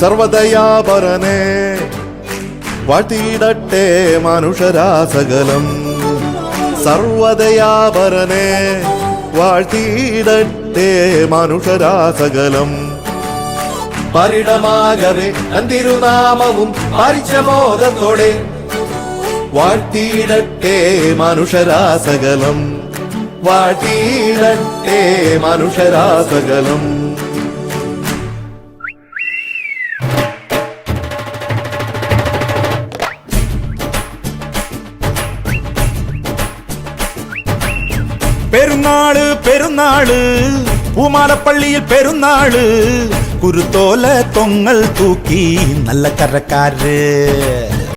സർവദയാപരനെ വാഴ്ത്തിയിടട്ടെ മനുഷ്യരാസകലം. സർവദയാപരനെ വാഴ്ത്തിയിടട്ടെ മനുഷ്യരാസകലം. പരിണമാകവേ അന്തിരുനാമവും പരിചമോദത്തോടെ വാഴ്ത്തിയിടട്ടെ മനുഷ്യരാസകലം. വാഴ്ത്തിയിടട്ടെ മനുഷ്യരാസകലം. பெருநாள் பெருநாள். பூமாலப்பள்ளியில் பெருநாள். குருத்தோல தொங்கல் தூக்கி நல்ல கரக்காரு.